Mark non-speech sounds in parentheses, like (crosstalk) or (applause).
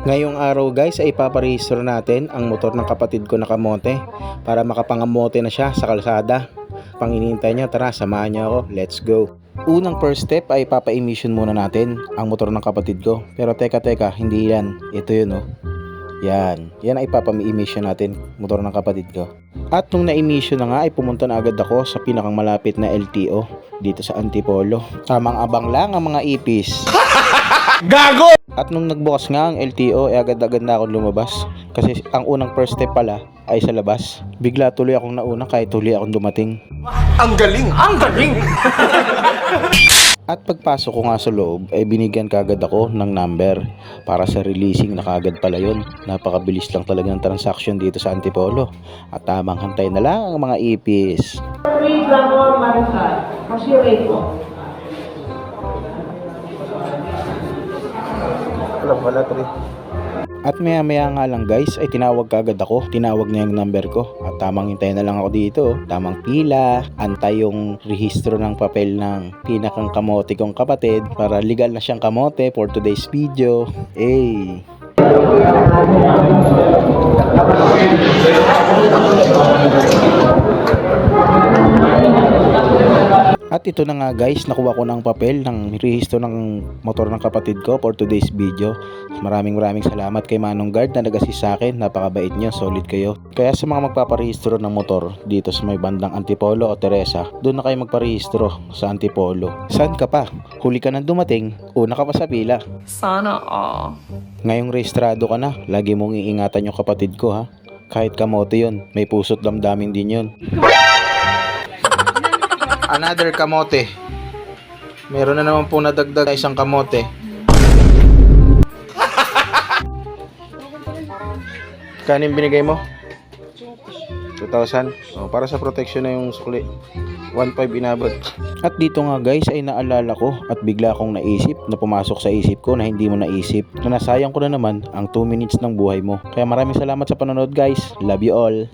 Ngayong araw guys ay ipaparehistro natin ang motor ng kapatid ko na kamote para makapangamote na siya sa kalsada. Pang inintay niya, tara samahan niyo ako, let's go. Unang first step ay papa-emission muna natin ang motor ng kapatid ko. Pero teka teka, hindi yan. Ito yun oh. Yan. Yan ay papami-emission natin, motor ng kapatid ko. At nung na-emission na nga ay pumunta na agad ako sa pinakang malapit na LTO dito sa Antipolo. Tamang abang lang ang mga ipis. (laughs) At nung nagbukas nga ang LTO, eh agad-agad na akong lumabas. Kasi ang unang first step pala ay sa labas. Bigla tuloy akong nauna kahit tuloy akong dumating. Ang galing! Ang galing! (laughs) At pagpasok ko nga sa loob, ay binigyan kagad ako ng number para sa releasing na kagad pala yun. Napakabilis lang talaga ng transaction dito sa Antipolo. At tamang hantay na lang ang mga ipis. Free Glamor Marisal. Mo. Wala pala, tre. At maya maya nga lang guys ay tinawag kagad ako. Tinawag niya yung number ko. At tamang hintay na lang ako dito. Tamang pila. Antay yung rehistro ng papel ng pinakang kamote kong kapatid. Para legal na siyang kamote for today's video. Eh. At ito na nga guys, nakuha ko ng papel ng rehistro ng motor ng kapatid ko for today's video. Maraming maraming salamat kay Manong Guard na nag-assist sa akin. Napakabait niyo, solid kayo. Kaya sa mga magpaparehistro ng motor dito sa may bandang Antipolo o Teresa, doon na kayo magparehistro sa Antipolo. Saan ka pa? Huli ka nang dumating, una ka pa sa pila. Sana all. Ngayong rehistrado ka na, lagi mong iingatan yung kapatid ko ha. Kahit kamote yun, may puso't damdamin din yun. (laughs) Another kamote. Meron na naman po nadagdag na isang kamote. Kanin binigay mo? 2,000. Oh, para sa protection na yung sukli. 1.5 inabot. At dito nga guys ay naalala ko at bigla akong naisip na pumasok sa isip ko na hindi mo naisip na nasayang ko na naman ang 2 minutes ng buhay mo. Kaya maraming salamat sa panonood guys. Love you all.